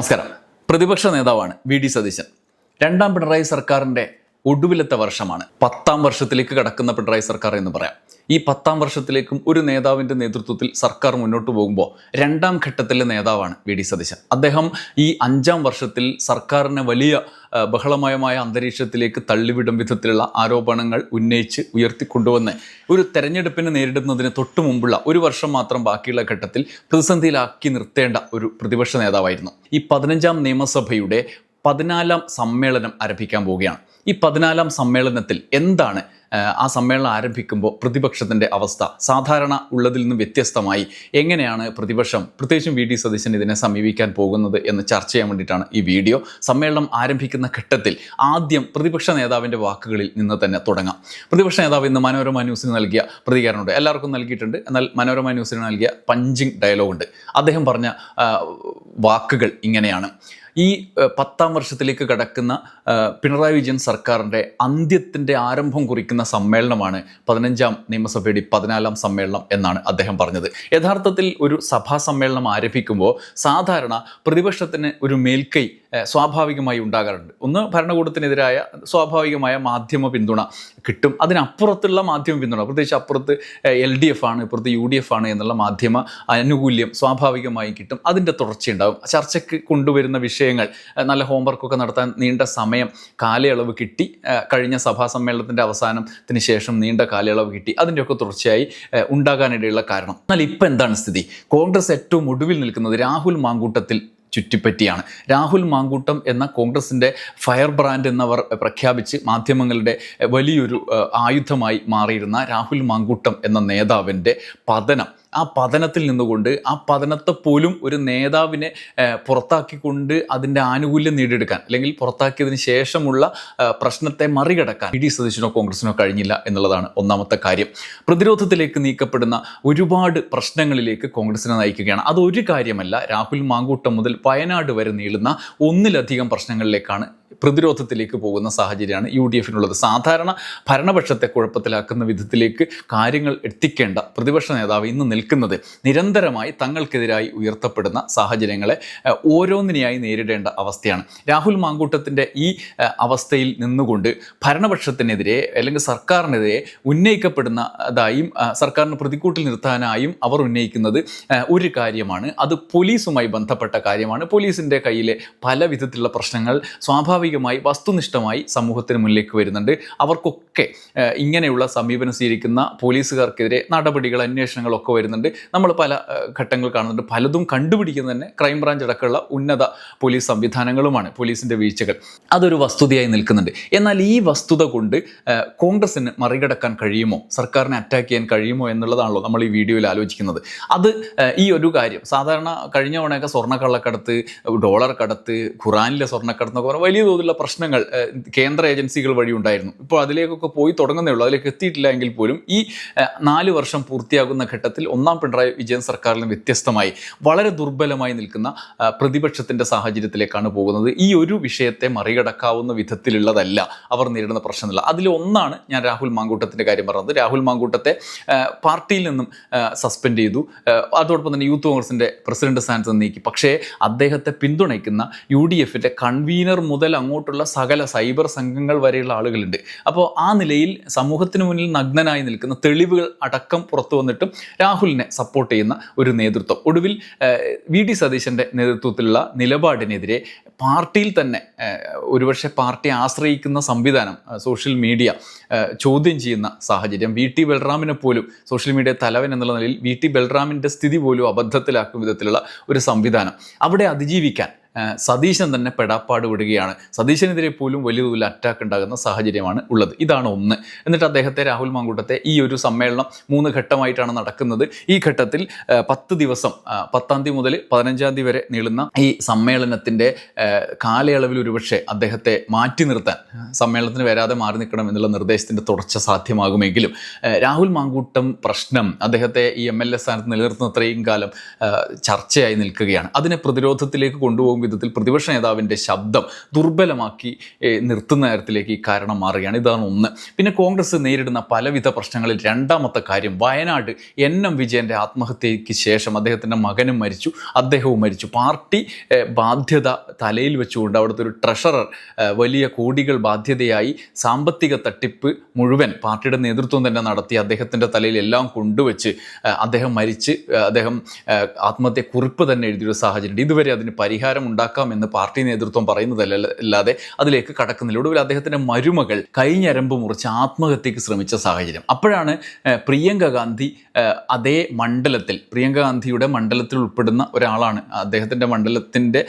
നമസ്കാരം. പ്രതിപക്ഷ നേതാവാണ് വി ഡി സതീശൻ. രണ്ടാം പിണറായി സർക്കാരിന്റെ ഒടുവിലത്തെ വർഷമാണ്. പത്താം വർഷത്തിലേക്ക് കടക്കുന്ന പിണറായി സർക്കാർ എന്ന് പറയാം. ഈ പത്താം വർഷത്തിലേക്കും ഒരു നേതാവിന്റെ നേതൃത്വത്തിൽ സർക്കാർ മുന്നോട്ട് പോകുമ്പോൾ രണ്ടാം ഘട്ടത്തിലെ നേതാവാണ് വി ഡി സതീശൻ. അദ്ദേഹം ഈ അഞ്ചാം വർഷത്തിൽ സർക്കാരിനെ വലിയ ബഹളമയമായ അന്തരീക്ഷത്തിലേക്ക് തള്ളിവിടും വിധത്തിലുള്ള ആരോപണങ്ങൾ ഉന്നയിച്ച് ഉയർത്തിക്കൊണ്ടുവന്ന് ഒരു തെരഞ്ഞെടുപ്പിനെ നേരിടുന്നതിന് തൊട്ടു മുമ്പുള്ള ഒരു വർഷം മാത്രം ബാക്കിയുള്ള ഘട്ടത്തിൽ പ്രതിസന്ധിയിലാക്കി നിർത്തേണ്ട ഒരു പ്രതിപക്ഷ നേതാവായിരുന്നു. ഈ പതിനഞ്ചാം നിയമസഭയുടെ പതിനാലാം സമ്മേളനം ആരംഭിക്കാൻ പോവുകയാണ്. ഈ പതിനാലാം സമ്മേളനത്തിൽ എന്താണ് ആ, സമ്മേളനം ആരംഭിക്കുമ്പോൾ പ്രതിപക്ഷത്തിന്റെ അവസ്ഥ? സാധാരണ ഉള്ളതിൽ നിന്നും വ്യത്യസ്തമായി എങ്ങനെയാണ് പ്രതിപക്ഷം പ്രത്യേകിച്ചും വി. ഡി. സതീശൻ ഇതിനെ സമീപിക്കാൻ പോകുന്നത് എന്ന് ചർച്ച ചെയ്യാൻ വേണ്ടിയിട്ടാണ് ഈ വീഡിയോ. സമ്മേളനം ആരംഭിക്കുന്ന ഘട്ടത്തിൽ ആദ്യം പ്രതിപക്ഷ നേതാവിന്റെ വാക്കുകളിൽ നിന്ന് തന്നെ തുടങ്ങാം. പ്രതിപക്ഷ നേതാവ് ഇന്ന് മനോരമ ന്യൂസിന് നൽകിയ പ്രതികരണമുണ്ട്. എല്ലാവർക്കും നൽകിയിട്ടുണ്ട്. എന്നാൽ മനോരമ ന്യൂസിന് നൽകിയ പഞ്ചിങ് ഡയലോഗുണ്ട്. അദ്ദേഹം പറഞ്ഞ വാക്കുകൾ ഇങ്ങനെയാണ്. ഈ പത്താം വർഷത്തിലേക്ക് കടക്കുന്ന പിണറായി വിജയൻ സർക്കാരിന്റെ അന്ത്യത്തിന്റെ ആരംഭം കുറിക്കുന്ന സമ്മേളനമാണ് പതിനഞ്ചാം നിയമസഭയുടെ പതിനാലാം സമ്മേളനം എന്നാണ് അദ്ദേഹം പറഞ്ഞത്. യഥാർത്ഥത്തിൽ ഒരു സഭാ സമ്മേളനം ആരംഭിക്കുമ്പോൾ സാധാരണ പ്രതിപക്ഷത്തിന് ഒരു മേൽക്കൈ സ്വാഭാവികമായി ഉണ്ടാകാറുണ്ട്. ഒന്ന് ഭരണകൂടത്തിനെതിരായ സ്വാഭാവികമായ മാധ്യമ പിന്തുണ കിട്ടും. അതിനപ്പുറത്തുള്ള മാധ്യമ പിന്തുണ പ്രത്യേകിച്ച് അപ്പുറത്ത് എൽ ഡി എഫ് ആണ് ഇപ്പുറത്ത് യു ഡി എഫ് ആണ് എന്നുള്ള മാധ്യമ ആനുകൂല്യം സ്വാഭാവികമായും കിട്ടും. അതിന്റെ തുടർച്ചയുണ്ടാകും. ചർച്ചയ്ക്ക് കൊണ്ടുവരുന്ന വിഷയങ്ങൾ നല്ല ഹോംവർക്കൊക്കെ നടത്താൻ നീണ്ട സമയം കാലയളവ് കിട്ടി. കഴിഞ്ഞ സഭാ സമ്മേളനത്തിന്റെ അവസാനത്തിന് ശേഷം നീണ്ട കാലയളവ് കിട്ടി. അതിന്റെയൊക്കെ തുടർച്ചയായി ഉണ്ടാകാനിടയുള്ള കാരണം. എന്നാൽ ഇപ്പം എന്താണ് സ്ഥിതി? കോൺഗ്രസ് ഏറ്റവും ഒടുവിൽ നിൽക്കുന്നത് രാഹുൽ മാങ്കൂട്ടത്തിൽ ചുറ്റിപ്പറ്റിയാണ്. രാഹുൽ മാങ്കൂട്ടം എന്ന കോൺഗ്രസിന്റെ ഫയർ ബ്രാൻഡ് എന്നവർ പ്രഖ്യാപിച്ച് മാധ്യമങ്ങളുടെ വലിയൊരു ആയുധമായി മാറിയിരുന്ന രാഹുൽ മാങ്കൂട്ടം എന്ന നേതാവിന്റെ പതനം ആ പതനത്തിൽ നിന്നുകൊണ്ട് ആ പതനത്തെ പോലും ഒരു നേതാവിനെ പുറത്താക്കിക്കൊണ്ട് അതിന്റെ ആനുകൂല്യം നേടിയെടുക്കാൻ അല്ലെങ്കിൽ പുറത്താക്കിയതിന് ശേഷമുള്ള പ്രശ്നത്തെ മറികടക്കാൻ ഇ ഡി സതീശനോ കോൺഗ്രസിനോ കഴിഞ്ഞില്ല എന്നുള്ളതാണ് ഒന്നാമത്തെ കാര്യം. പ്രതിരോധത്തിലേക്ക് നീക്കപ്പെടുന്ന ഒരുപാട് പ്രശ്നങ്ങളിലേക്ക് കോൺഗ്രസിനെ നയിക്കുകയാണ്. അതൊരു കാര്യമല്ല. രാഹുൽ മാങ്കൂട്ടം മുതൽ വയനാട് വരെ നീളുന്ന ഒന്നിലധികം പ്രശ്നങ്ങളിലേക്കാണ് പ്രതിരോധത്തിലേക്ക് പോകുന്ന സാഹചര്യമാണ് യു ഡി എഫിനുള്ളത് സാധാരണ ഭരണപക്ഷത്തെ കുഴപ്പത്തിലാക്കുന്ന വിധത്തിലേക്ക് കാര്യങ്ങൾ എത്തിക്കേണ്ട പ്രതിപക്ഷ നേതാവ് ഇന്ന് നിൽക്കുന്നത് നിരന്തരമായി തങ്ങൾക്കെതിരായി ഉയർത്തപ്പെടുന്ന സാഹചര്യങ്ങളെ ഓരോന്നിനെയായി നേരിടേണ്ട അവസ്ഥയാണ്. രാഹുൽ മാങ്കൂട്ടത്തിന്റെ ഈ അവസ്ഥയിൽ നിന്നുകൊണ്ട് ഭരണപക്ഷത്തിനെതിരെ അല്ലെങ്കിൽ സർക്കാരിനെതിരെ ഉന്നയിക്കപ്പെടുന്നതായും സർക്കാരിന് പ്രതിക്കൂട്ടിൽ നിർത്താനായും അവർ ഉന്നയിക്കുന്നത് ഒരു കാര്യമാണ്. അത് പോലീസുമായി ബന്ധപ്പെട്ട കാര്യമാണ്. പോലീസിന്റെ കയ്യിലെ പല വിധത്തിലുള്ള പ്രശ്നങ്ങൾ സ്വാഭാവികമായി വസ്തുനിഷ്ഠമായി സമൂഹത്തിന് മുന്നിലേക്ക് വരുന്നുണ്ട്. അവർക്കൊക്കെ ഇങ്ങനെയുള്ള സമീപനം സ്വീകരിക്കുന്ന പോലീസുകാർക്കെതിരെ നടപടികൾ അന്വേഷണങ്ങളൊക്കെ വരുന്നുണ്ട്. നമ്മൾ പല ഘട്ടങ്ങൾ കാണുന്നുണ്ട്. പലതും കണ്ടുപിടിക്കുന്ന തന്നെ ക്രൈംബ്രാഞ്ച് അടക്കമുള്ള ഉന്നത പോലീസ് സംവിധാനങ്ങളുമാണ് പോലീസിന്റെ വീഴ്ചകൾ. അതൊരു വസ്തുതയായി നിൽക്കുന്നുണ്ട്. എന്നാൽ ഈ വസ്തുത കൊണ്ട് കോൺഗ്രസിന് മറികടക്കാൻ കഴിയുമോ? സർക്കാരിനെ അറ്റാക്ക് ചെയ്യാൻ കഴിയുമോ എന്നുള്ളതാണല്ലോ നമ്മൾ ഈ വീഡിയോയിൽ ആലോചിക്കുന്നത്. അത് ഈ ഒരു കാര്യം സാധാരണ കഴിഞ്ഞ തവണയൊക്കെ സ്വർണക്കള്ളക്കടത്ത് ഡോളർ കടത്ത് ഖുറാനിലെ സ്വർണക്കടത്ത് എന്നൊക്കെ പറഞ്ഞാൽ വലിയ തോതിലുള്ള പ്രശ്നങ്ങൾ കേന്ദ്ര ഏജൻസികൾ വഴി ഉണ്ടായിരുന്നു. ഇപ്പോൾ അതിലേക്കൊക്കെ പോയി തുടങ്ങുന്നേ ഉള്ളൂ. അതിലേക്ക് എത്തിയിട്ടില്ല എങ്കിൽ പോലും ഈ നാല് വർഷം പൂർത്തിയാകുന്ന ഘട്ടത്തിൽ ഒന്നാം പിണറായി വിജയൻ സർക്കാരിൽ വ്യത്യസ്തമായി വളരെ ദുർബലമായി നിൽക്കുന്ന പ്രതിപക്ഷത്തിന്റെ സാഹചര്യത്തിലേക്കാണ് പോകുന്നത്. ഈ ഒരു വിഷയത്തെ മറികടക്കാവുന്ന വിധത്തിലുള്ളതല്ല അവർ നേരിടുന്ന പ്രശ്നമില്ല അതിൽ ഒന്നാണ് ഞാൻ രാഹുൽ മാങ്കൂട്ടത്തിന്റെ കാര്യം പറഞ്ഞത്. രാഹുൽ മാങ്കൂട്ടത്തെ പാർട്ടിയിൽ നിന്നും സസ്പെൻഡ് ചെയ്തു. അതോടൊപ്പം തന്നെ യൂത്ത് കോൺഗ്രസിന്റെ പ്രസിഡന്റ് സ്ഥാനത്ത് നീക്കി. പക്ഷേ അദ്ദേഹത്തെ പിന്തുണയ്ക്കുന്ന യു ഡി എഫിന്റെ കൺവീനർ മുതൽ അങ്ങോട്ടുള്ള സകല സൈബർ സംഘങ്ങൾ വരെയുള്ള ആളുകളുണ്ട്. അപ്പോൾ ആ നിലയിൽ സമൂഹത്തിന് മുന്നിൽ നഗ്നനായി നിൽക്കുന്ന തെളിവുകൾ അടക്കം പുറത്തു വന്നിട്ടും രാഹുലിനെ സപ്പോർട്ട് ചെയ്യുന്ന ഒരു നേതൃത്വം. ഒടുവിൽ വി ഡി സതീശന്റെ നേതൃത്വത്തിലുള്ള നിലപാടിനെതിരെ പാർട്ടിയിൽ തന്നെ ഒരുപക്ഷെ പാർട്ടി ആശ്രയിക്കുന്ന സംവിധാനം സോഷ്യൽ മീഡിയ ചോദ്യം ചെയ്യുന്ന സാഹചര്യം വി ടി ബൽറാമിനെ പോലും സോഷ്യൽ മീഡിയ തലവൻ എന്നുള്ള നിലയിൽ വി ടി ബൽറാമിന്റെ സ്ഥിതി പോലും അബദ്ധത്തിലാക്കും വിധത്തിലുള്ള ഒരു സംവിധാനം. അവിടെ അതിജീവിക്കാൻ സതീശൻ തന്നെ പെടാപ്പാട് വിടുകയാണ്. സതീശനെതിരെ പോലും വലിയ തോതിൽ അറ്റാക്ക് ഉണ്ടാകുന്ന സാഹചര്യമാണ് ഉള്ളത്. ഇതാണ് ഒന്ന്. എന്നിട്ട് അദ്ദേഹത്തെ രാഹുൽ മാങ്കൂട്ടത്തെ ഈ ഒരു സമ്മേളനം മൂന്ന് ഘട്ടമായിട്ടാണ് നടക്കുന്നത്. ഈ ഘട്ടത്തിൽ പത്ത് ദിവസം പത്താം തീയതി മുതൽ പതിനഞ്ചാം തീയതി വരെ നീളുന്ന ഈ സമ്മേളനത്തിന്റെ കാലയളവിൽ ഒരുപക്ഷെ അദ്ദേഹത്തെ മാറ്റി നിർത്താൻ സമ്മേളനത്തിന് വരാതെ മാറി നിൽക്കണം എന്നുള്ള നിർദ്ദേശത്തിന്റെ തുടർച്ച സാധ്യമാകുമെങ്കിലും രാഹുൽ മാങ്കൂട്ടം പ്രശ്നം അദ്ദേഹത്തെ ഈ എം എൽ എ സ്ഥാനത്ത് നിലനിർത്തുന്ന അത്രയും കാലം ചർച്ചയായി നിൽക്കുകയാണ്. അതിനെ പ്രതിരോധത്തിലേക്ക് കൊണ്ടുപോകും പോകും വിധത്തിൽ പ്രതിപക്ഷ നേതാവിന്റെ ശബ്ദം ദുർബലമാക്കി നിർത്തുന്ന തരത്തിലേക്ക് ഈ കാരണം മാറുകയാണ്. ഇതാണ് ഒന്ന്. പിന്നെ കോൺഗ്രസ് നേരിടുന്ന പലവിധ പ്രശ്നങ്ങളിൽ രണ്ടാമത്തെ കാര്യം വയനാട് എൻ എം വിജയന്റെ ആത്മഹത്യയ്ക്ക് ശേഷം അദ്ദേഹത്തിന്റെ മകനും മരിച്ചു അദ്ദേഹവും മരിച്ചു. പാർട്ടി ബാധ്യത തലയിൽ വെച്ചുകൊണ്ട് അവിടുത്തെ ഒരു ട്രഷറർ വലിയ കോടികൾ ബാധ്യതയായി സാമ്പത്തിക തട്ടിപ്പ് മുഴുവൻ പാർട്ടിയുടെ നേതൃത്വം തന്നെ നടത്തി അദ്ദേഹത്തിന്റെ തലയിൽ എല്ലാം കൊണ്ടുവച്ച് അദ്ദേഹം മരിച്ച് അദ്ദേഹം ആത്മഹത്യ കുറിപ്പ് തന്നെ എഴുതിയൊരു സാഹചര്യം ഇതുവരെ അതിന് പരിഹാരം ഉണ്ടാക്കാമെന്ന് പാർട്ടി നേതൃത്വം പറയുന്നതല്ല അല്ലാതെ അതിലേക്ക് കടക്കുന്നില്ല. ഒടുവിൽ അദ്ദേഹത്തിന്റെ മരുമകൾ കൈഞ്ഞരമ്പ് മുറിച്ച് ആത്മഹത്യക്ക് ശ്രമിച്ച സാഹചര്യം. അപ്പോഴാണ് പ്രിയങ്ക ഗാന്ധി അതേ മണ്ഡലത്തിൽ പ്രിയങ്ക ഗാന്ധിയുടെ മണ്ഡലത്തിൽ ഉൾപ്പെടുന്ന ഒരാളാണ്. അദ്ദേഹത്തിന്റെ മണ്ഡലത്തിന്റെ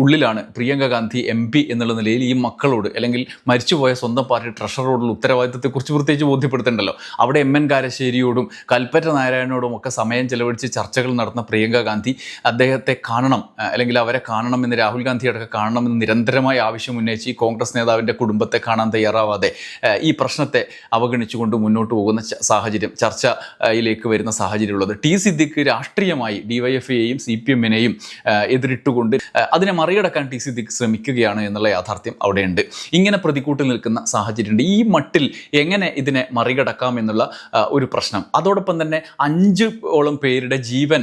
ഉള്ളിലാണ് പ്രിയങ്ക ഗാന്ധി എം പി എന്നുള്ള നിലയിൽ ഈ മക്കളോട് അല്ലെങ്കിൽ മരിച്ചുപോയ സ്വന്തം പാർട്ടി ട്രഷറോടുള്ള ഉത്തരവാദിത്തത്തെക്കുറിച്ച് പ്രത്യേകിച്ച് ബോധ്യപ്പെടുത്തേണ്ടല്ലോ. അവിടെ എം എൻ കാരശ്ശേരിയോടും കൽപ്പറ്റ നാരായണനോടും ഒക്കെ സമയം ചെലവഴിച്ച് ചർച്ചകൾ നടന്ന പ്രിയങ്ക ഗാന്ധി അദ്ദേഹത്തെ കാണണം അല്ലെങ്കിൽ അവരെ കാണണമെന്ന് രാഹുൽ ഗാന്ധി അടക്കം കാണണമെന്ന് നിരന്തരമായി ആവശ്യം ഉന്നയിച്ച് ഈ കോൺഗ്രസ് നേതാവിന്റെ കുടുംബത്തെ കാണാൻ തയ്യാറാവാതെ ഈ പ്രശ്നത്തെ അവഗണിച്ചുകൊണ്ട് മുന്നോട്ട് പോകുന്ന സാഹചര്യം ചർച്ചയിലേക്ക് വരുന്ന സാഹചര്യമുള്ളത്. ടി സിദ്ദിഖ് രാഷ്ട്രീയമായി ഡി വൈ എഫ് ഡിവൈഎഫ്ഐയെയും സി പി എമ്മിനെയും എതിരിട്ടുകൊണ്ട് അതിനെ മറികടക്കാൻ ടി സിദ്ദിഖ് ശ്രമിക്കുകയാണ് എന്നുള്ള യാഥാർത്ഥ്യം അവിടെയുണ്ട്. ഇങ്ങനെ പ്രതികൂട്ടിൽ നിൽക്കുന്ന സാഹചര്യമുണ്ട്. ഈ മട്ടിൽ എങ്ങനെ ഇതിനെ മറികടക്കാം എന്നുള്ള ഒരു പ്രശ്നം. അതോടൊപ്പം തന്നെ അഞ്ച് ഓളം പേരുടെ ജീവൻ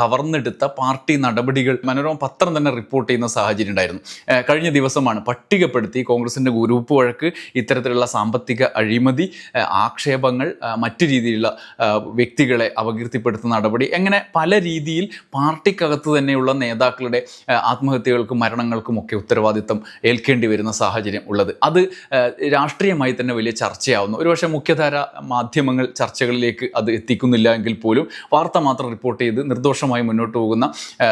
കവർന്നെടുത്ത പാർട്ടി നടപടികൾ മനോരമ പത്രം തന്നെ റിപ്പോർട്ട് ചെയ്യുന്ന സാഹചര്യം ഉണ്ടായിരുന്നു. കഴിഞ്ഞ ദിവസമാണ് പട്ടികപ്പെടുത്തി കോൺഗ്രസിന്റെ ഗ്രൂപ്പ് വഴക്ക് ഇത്തരത്തിലുള്ള സാമ്പത്തിക അഴിമതി ആക്ഷേപങ്ങൾ മറ്റു രീതിയിലുള്ള വ്യക്തികളെ അപകീർത്തിപ്പെടുത്തുന്ന നടപടി അങ്ങനെ പല രീതിയിൽ പാർട്ടിക്കകത്ത് തന്നെയുള്ള നേതാക്കളുടെ ആത്മഹത്യകൾക്കും മരണങ്ങൾക്കും ഒക്കെ ഉത്തരവാദിത്തം ഏൽക്കേണ്ടി വരുന്ന സാഹചര്യം ഉള്ളത്. അത് രാഷ്ട്രീയമായി തന്നെ വലിയ ചർച്ചയാവുന്നു. ഒരുപക്ഷെ മുഖ്യധാര മാധ്യമങ്ങൾ ചർച്ചകളിലേക്ക് അത് എത്തിക്കുന്നില്ല എങ്കിൽ പോലും വാർത്ത മാത്രം റിപ്പോർട്ട് ചെയ്ത് നിർദോഷമായി മുന്നോട്ട് പോകുന്ന ആ,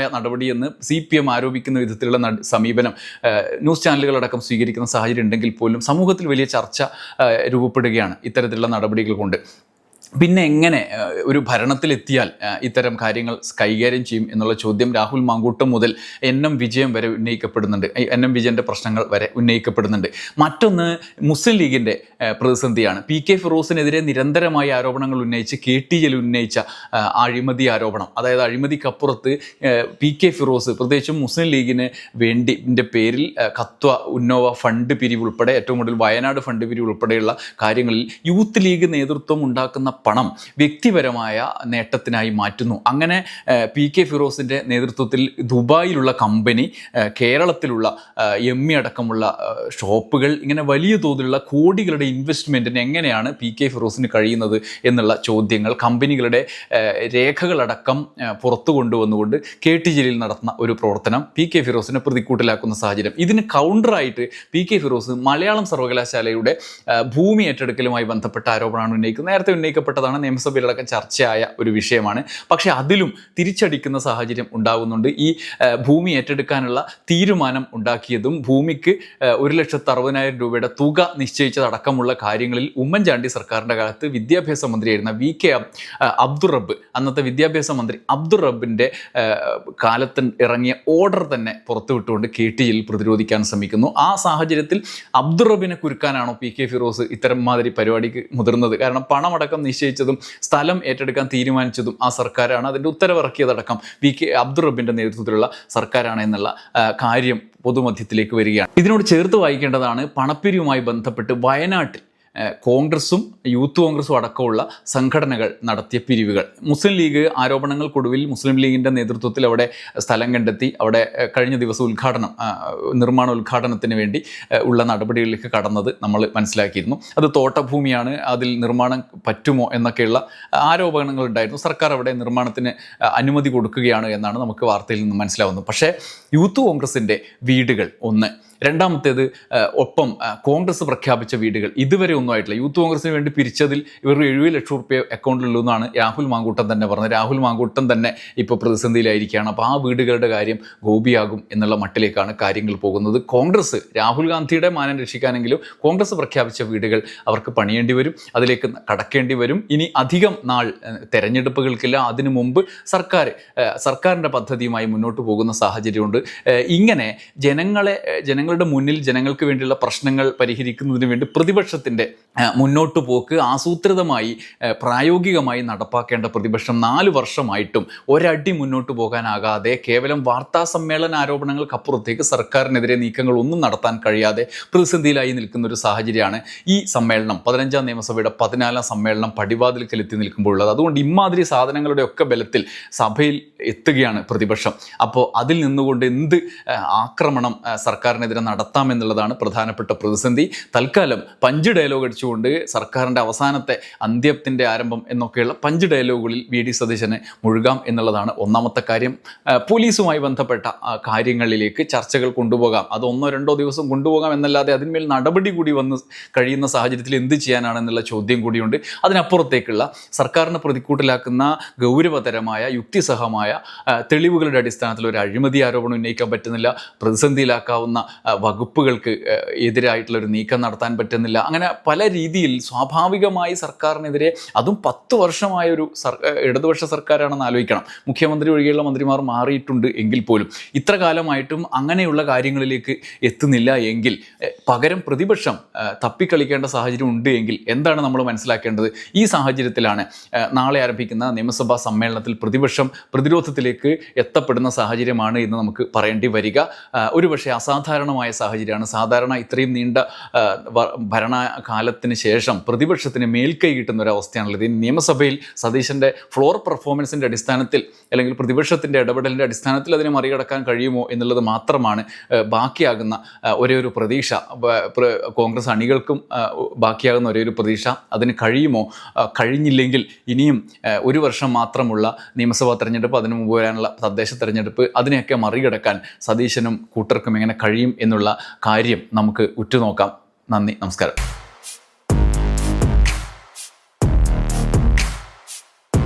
സഹായകരമായ നടപടിയെന്ന് സി പി എം ആരോപിക്കുന്ന വിധത്തിലുള്ള സമീപനം ന്യൂസ് ചാനലുകളടക്കം സ്വീകരിക്കുന്ന സാഹചര്യം ഉണ്ടെങ്കിൽ പോലും സമൂഹത്തിൽ വലിയ ചർച്ച രൂപപ്പെടുകയാണ് ഇത്തരത്തിലുള്ള നടപടികൾ കൊണ്ട്. പിന്നെ എങ്ങനെ ഒരു ഭരണത്തിലെത്തിയാൽ ഇത്തരം കാര്യങ്ങൾ കൈകാര്യം ചെയ്യും എന്നുള്ള ചോദ്യം രാഹുൽ മാങ്കൂട്ടം മുതൽ എൻ എം വിജയം വരെ ഉന്നയിക്കപ്പെടുന്നുണ്ട്. എൻ എം വിജയന്റെ പ്രശ്നങ്ങൾ വരെ ഉന്നയിക്കപ്പെടുന്നുണ്ട്. മറ്റൊന്ന് മുസ്ലിം ലീഗിന്റെ പ്രതിസന്ധിയാണ്. പി കെ ഫിറോസിനെതിരെ നിരന്തരമായി ആരോപണങ്ങൾ ഉന്നയിച്ച് കെ ടി എൽ ഉന്നയിച്ച അഴിമതി ആരോപണം. അതായത് അഴിമതിക്കപ്പുറത്ത് പി കെ ഫിറോസ് പ്രത്യേകിച്ചും മുസ്ലിം ലീഗിന് വേണ്ടി പേരിൽ കത്വ ഉന്നോവ ഫണ്ട് പിരിവ് ഉൾപ്പെടെ ഏറ്റവും കൂടുതൽ വയനാട് ഫണ്ട് പിരിവ് ഉൾപ്പെടെയുള്ള കാര്യങ്ങളിൽ യൂത്ത് ലീഗ് നേതൃത്വം ഉണ്ടാക്കുന്ന പണം വ്യക്തിപരമായ നേട്ടത്തിനായി മാറ്റുന്നു. അങ്ങനെ പി കെ ഫിറോസിന്റെ നേതൃത്വത്തിൽ ദുബായിലുള്ള കമ്പനി കേരളത്തിലുള്ള എം ഇ അടക്കമുള്ള ഷോപ്പുകൾ ഇങ്ങനെ വലിയ തോതിലുള്ള കോടികളുടെ ഇൻവെസ്റ്റ്മെന്റിന് എങ്ങനെയാണ് പി കെ ഫിറോസിന് കഴിയുന്നത് എന്നുള്ള ചോദ്യങ്ങൾ കമ്പനികളുടെ രേഖകളടക്കം പുറത്തു കൊണ്ടുവന്നുകൊണ്ട് കെ ടി ജലീൽ നടത്തുന്ന ഒരു പ്രവർത്തനം പി കെ ഫിറോസിനെ പ്രതിക്കൂട്ടിലാക്കുന്ന സാഹചര്യം. ഇതിന് കൗണ്ടറായിട്ട് പി കെ ഫിറോസ് മലയാളം സർവകലാശാലയുടെ ഭൂമി ഏറ്റെടുക്കലുമായി ബന്ധപ്പെട്ട ആരോപണമാണ് ഉന്നയിക്കുന്നത്. നേരത്തെ ഉന്നയിക്കപ്പെട്ടതാണ് നിയമസഭയിലടക്കം ചർച്ചയായ ഒരു വിഷയമാണ്. പക്ഷേ അതിലും തിരിച്ചടിക്കുന്ന സാഹചര്യം ഉണ്ടാകുന്നുണ്ട് ഈ ഭൂമി ഏറ്റെടുക്കാനുള്ള തീരുമാനം ഉണ്ടാക്കിയതും ഭൂമിക്ക് ഒരു ലക്ഷത്തി അറുപതിനായിരം രൂപയുടെ തുക നിശ്ചയിച്ചതടക്കമുള്ള കാര്യങ്ങളിൽ ഉമ്മൻചാണ്ടി സർക്കാരിന്റെ കാലത്ത് വിദ്യാഭ്യാസ മന്ത്രിയായിരുന്ന വി കെ അബ്ദുറബ് അന്നത്തെ വിദ്യാഭ്യാസ മന്ത്രി അബ്ദുൾ റബ്ബിന്റെ കാലത്ത് ഇറങ്ങിയ ഓർഡർ തന്നെ പുറത്തുവിട്ടുകൊണ്ട് കെ ടി ജലീൽ പ്രതിരോധിക്കാൻ ശ്രമിക്കുന്നു. ആ സാഹചര്യത്തിൽ അബ്ദുറബിനെ കുരുക്കാനാണോ പി കെ ഫിറോസ് ഇത്തരം മാതിരി പരിപാടിക്ക് മുതിർന്നത്? കാരണം പണമടക്കം നിശ്ചയിച്ചതും സ്ഥലം ഏറ്റെടുക്കാൻ തീരുമാനിച്ചതും ആ സർക്കാരാണ്. അതിന്റെ ഉത്തരവിറക്കിയതടക്കം വി കെ അബ്ദുൾ റബ്ബിന്റെ നേതൃത്വത്തിലുള്ള സർക്കാരാണ് എന്നുള്ള കാര്യം പൊതുമധ്യത്തിലേക്ക് വരികയാണ്. ഇതിനോട് ചേർത്ത് വായിക്കേണ്ടതാണ് പണപ്പിരിവുമായി ബന്ധപ്പെട്ട് വയനാട്ടിൽ കോൺഗ്രസും യൂത്ത് കോൺഗ്രസും അടക്കമുള്ള സംഘടനകൾ നടത്തിയ പിരിവുകൾ. മുസ്ലിം ലീഗ് ആരോപണങ്ങൾക്കൊടുവിൽ മുസ്ലിം ലീഗിന്റെ നേതൃത്വത്തിൽ അവിടെ സ്ഥലം കണ്ടെത്തി അവിടെ കഴിഞ്ഞ ദിവസം ഉദ്ഘാടനം നിർമ്മാണ ഉദ്ഘാടനത്തിന് വേണ്ടി ഉള്ള നടപടികളിലേക്ക് കടന്നത് നമ്മൾ മനസ്സിലാക്കിയിരുന്നു. അത് തോട്ടഭൂമിയാണ് അതിൽ നിർമ്മാണം പറ്റുമോ എന്നൊക്കെയുള്ള ആരോപണങ്ങൾ ഉണ്ടായിരുന്നു. സർക്കാർ അവിടെ നിർമ്മാണത്തിന് അനുമതി കൊടുക്കുകയാണ് എന്നാണ് നമുക്ക് വാർത്തയിൽ നിന്ന് മനസ്സിലാവുന്നത്. പക്ഷേ യൂത്ത് കോൺഗ്രസിന്റെ വീടുകൾ ഒന്ന് രണ്ടാമത്തേത് ഒപ്പം കോൺഗ്രസ് പ്രഖ്യാപിച്ച വീടുകൾ. ഇതുവരെ ഒന്നും ആയിട്ടില്ല. യൂത്ത് കോൺഗ്രസിന് വേണ്ടി പിരിച്ചതിൽ ഇവർ എഴുപത് ലക്ഷം റുപ്യ അക്കൗണ്ടിലുള്ളൂ എന്നാണ് രാഹുൽ മാങ്കൂട്ടൻ തന്നെ പറഞ്ഞത്. രാഹുൽ മാങ്കൂട്ടൻ തന്നെ ഇപ്പോൾ പ്രതിസന്ധിയിലായിരിക്കുകയാണ്. അപ്പോൾ ആ വീടുകളുടെ കാര്യം ഗോപിയാകും എന്നുള്ള മട്ടിലേക്കാണ് കാര്യങ്ങൾ പോകുന്നത്. കോൺഗ്രസ് രാഹുൽ ഗാന്ധിയുടെ മാനം രക്ഷിക്കാനെങ്കിലും കോൺഗ്രസ് പ്രഖ്യാപിച്ച വീടുകൾ അവർക്ക് പണിയേണ്ടി വരും. അതിലേക്ക് കടക്കേണ്ടി വരും. ഇനി അധികം നാൾ തെരഞ്ഞെടുപ്പുകൾക്കില്ല. അതിനു മുമ്പ് സർക്കാർ സർക്കാരിന്റെ പദ്ധതിയുമായി മുന്നോട്ട് പോകുന്ന സാഹചര്യമുണ്ട്. ഇങ്ങനെ ജനങ്ങളെ ഏഹ്, ജനങ്ങളുടെ മുന്നിൽ ജനങ്ങൾക്ക് വേണ്ടിയുള്ള പ്രശ്നങ്ങൾ പരിഹരിക്കുന്നതിന് വേണ്ടി പ്രതിപക്ഷത്തിന്റെ മുന്നോട്ട് പോക്ക് ആസൂത്രിതമായി പ്രായോഗികമായി നടപ്പാക്കേണ്ട പ്രതിപക്ഷം നാല് വർഷമായിട്ടും ഒരടി മുന്നോട്ട് പോകാനാകാതെ കേവലം വാർത്താ സമ്മേളന ആരോപണങ്ങൾക്കപ്പുറത്തേക്ക് സർക്കാരിനെതിരെ നീക്കങ്ങൾ ഒന്നും നടത്താൻ കഴിയാതെ പ്രതിസന്ധിയിലായി നിൽക്കുന്ന ഒരു സാഹചര്യമാണ് ഈ സമ്മേളനം. പതിനഞ്ചാം നിയമസഭയുടെ പതിനാലാം സമ്മേളനം പടിവാതിൽക്കൽ എത്തി നിൽക്കുമ്പോഴുള്ളത്. അതുകൊണ്ട് ഇമാതിരി സാധനങ്ങളുടെ ഒക്കെ ബലത്തിൽ സഭയിൽ എത്തുകയാണ് പ്രതിപക്ഷം. അപ്പോൾ അതിൽ നിന്നുകൊണ്ട് എന്ത് ആക്രമണം സർക്കാരിനെതിരെ നടത്താമെന്നുള്ളതാണ് പ്രധാനപ്പെട്ട പ്രതിസന്ധി. തൽക്കാലം പഞ്ച് ഡയലോഗ് അടിച്ചുകൊണ്ട് സർക്കാരിന്റെ അവസാനത്തെ അന്ത്യത്തിന്റെ ആരംഭം എന്നൊക്കെയുള്ള പഞ്ച് ഡയലോഗുകളിൽ വി ഡി സതീശന് മുഴുകാം എന്നുള്ളതാണ് ഒന്നാമത്തെ കാര്യം. പോലീസുമായി ബന്ധപ്പെട്ട കാര്യങ്ങളിലേക്ക് ചർച്ചകൾ കൊണ്ടുപോകാം. അത് ഒന്നോ രണ്ടോ ദിവസം കൊണ്ടുപോകാം എന്നല്ലാതെ അതിന്മേൽ നടപടി കൂടി വന്ന് കഴിയുന്ന സാഹചര്യത്തിൽ എന്ത് ചെയ്യാനാണെന്നുള്ള ചോദ്യം കൂടിയുണ്ട്. അതിനപ്പുറത്തേക്കുള്ള സർക്കാരിനെ പ്രതിക്കൂട്ടിലാക്കുന്ന ഗൗരവതരമായ യുക്തിസഹമായ തെളിവുകളുടെ അടിസ്ഥാനത്തിൽ ഒരു അഴിമതി ആരോപണം ഉന്നയിക്കാൻ പറ്റുന്നില്ല. പ്രതിസന്ധിയിലാക്കാവുന്ന വകുപ്പുകൾക്ക് എതിരായിട്ടുള്ള ഒരു നീക്കം നടത്താൻ പറ്റുന്നില്ല. അങ്ങനെ പല രീതിയിൽ സ്വാഭാവികമായി സർക്കാരിനെതിരെ അതും പത്ത് വർഷമായ ഒരു സർ ഇടതുപക്ഷ സർക്കാരാണെന്ന് ആലോചിക്കണം. മുഖ്യമന്ത്രി ഒഴികെയുള്ള മന്ത്രിമാർ മാറിയിട്ടുണ്ട് എങ്കിൽ പോലും. ഇത്ര കാലമായിട്ടും അങ്ങനെയുള്ള കാര്യങ്ങളിലേക്ക് എത്തുന്നില്ല എങ്കിൽ പകരം പ്രതിപക്ഷം തപ്പിക്കളിക്കേണ്ട സാഹചര്യം ഉണ്ട് എങ്കിൽ എന്താണ് നമ്മൾ മനസ്സിലാക്കേണ്ടത്? ഈ സാഹചര്യത്തിലാണ് നാളെ ആരംഭിക്കുന്ന നിയമസഭാ സമ്മേളനത്തിൽ പ്രതിപക്ഷം പ്രതിരോധത്തിലേക്ക് എത്തപ്പെടുന്ന സാഹചര്യമാണ് എന്ന് നമുക്ക് പറയേണ്ടി വരിക. ഒരുപക്ഷെ അസാധാരണമായ സാഹചര്യമാണ്. സാധാരണ ഇത്രയും നീണ്ട ആ, ഭരണകാലത്തിന് ശേഷം പ്രതിപക്ഷത്തിന് മേൽക്കൈ കിട്ടുന്ന ഒരു അവസ്ഥയാണുള്ളത് ഈ നിയമസഭയിൽ സതീശന്റെ ഫ്ലോർ പെർഫോമൻസിന്റെ അടിസ്ഥാനത്തിൽ അല്ലെങ്കിൽ പ്രതിപക്ഷത്തിന്റെ ഇടപെടലിന്റെ അടിസ്ഥാനത്തിൽ അതിനെ മറികടക്കാൻ കഴിയുമോ എന്നുള്ളത് മാത്രമാണ് ബാക്കിയാകുന്ന ഒരേ ഒരു പ്രതീക്ഷ. കോൺഗ്രസ് അണികൾക്കും ബാക്കിയാകുന്ന ഒരേ ഒരു പ്രതീക്ഷ. അതിന് കഴിയുമോ? കഴിഞ്ഞില്ലെങ്കിൽ ഇനിയും ഒരു വർഷം മാത്രമുള്ള നിയമസഭാ തെരഞ്ഞെടുപ്പ് അതിനു മുമ്പ് വരാനുള്ള തദ്ദേശ തെരഞ്ഞെടുപ്പ് അതിനെയൊക്കെ മറികടക്കാൻ സതീശനും കൂട്ടർക്കും എങ്ങനെ കഴിയും എന്നുള്ള കാര്യം നമുക്ക് ഉറ്റുനോക്കാം. നന്ദി നമസ്കാരം.